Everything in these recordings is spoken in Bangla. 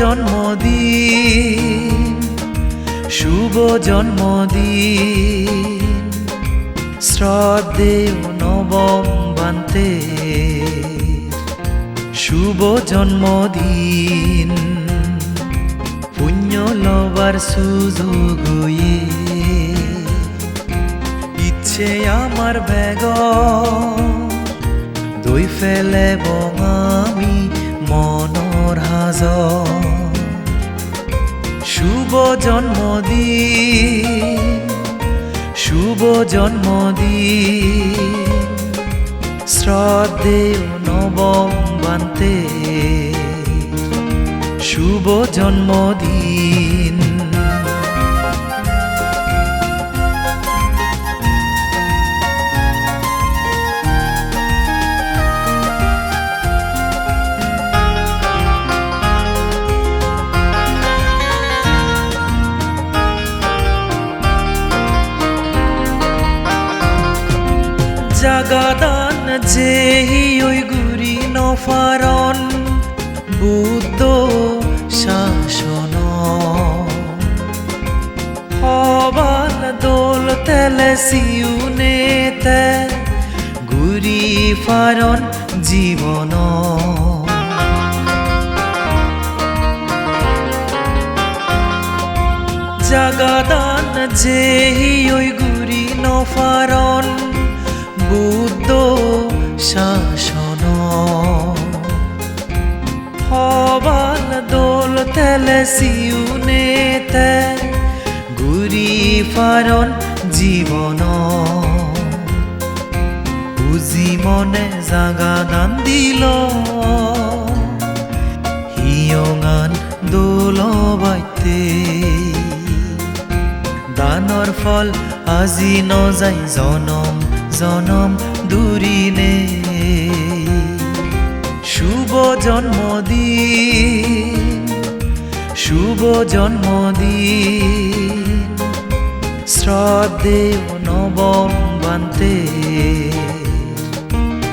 জন্মদিন, শুভ জন্মদিন। শ্রদ্ধেয় নবম বান্তে, শুভ জন্মদিন। পুণ্য লবার সুযোগ ইয়ে ইচ্ছে আমার বেগ, দই ফেলে আমি জন্মদিন শুভ জন্মদিন। শ্রদ্ধেয় নবম শুভ জন্মদিন। জাগাদান যেহি ওই গুরি নফারন বুদ্ধ শাসন। হবাল দোল তেলে সিউনেতে গুরি ফারন জীবন। জাগাদান যেহি ওই গুরি নফারন সিউনেতে গুরি ফারন জীবন বুজি মনে জাগা দান দিল হিয়ঙান দোল বাইতে। দানৰ ফল আজি নযায় জনম জনম দূৰিনে শুভ জন্মদিন। শুভ জন্মদিন। শ্রদ্ধে নবম বান্তে।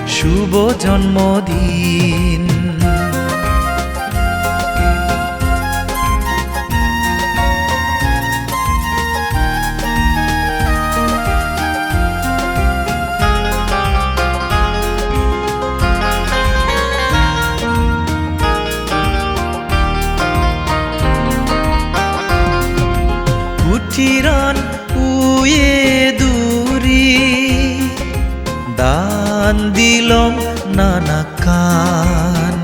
শুভ জন্মদিন। কুটিরান উয়ে দূরি। দান দিলম নানা কান।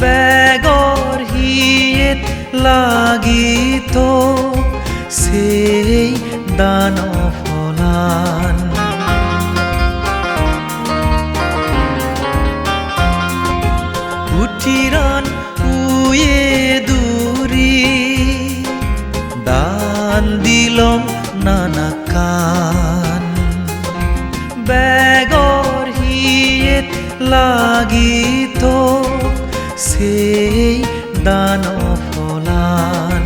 বেগর হিয়েত লাগিত সেই কান বেগর হিয়েত লাগিত সেই দান ফলান।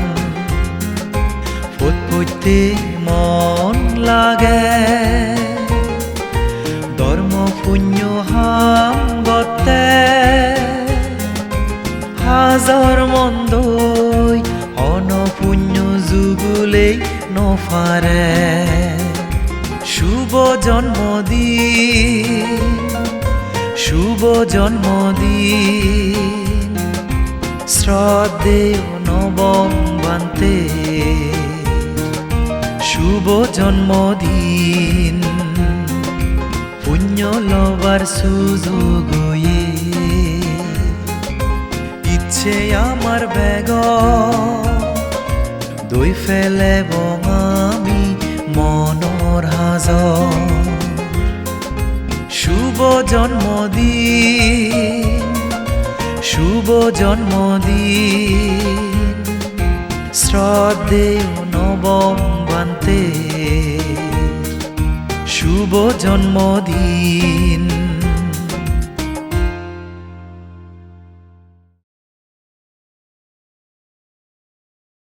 ফুটফুটতে মন লাগে। ধর্ম পুণ্য হাম গতে। হাজার অনপুণ্য যুগুলে নফারে। শুভ জন্মদিন শুভ জন্মদিন। শ্রদ্ধেয় নবম বান্তে, শুভ জন্মদিন। পুণ্য লবার সুযোগ ইচ্ছে আমার বেগ দই ফেলে আমি মনৰ শুভ জন্মদিন শুভ জন্মদিন। শ্রদ্ধে নবম বান্তে শুভ জন্মদিন।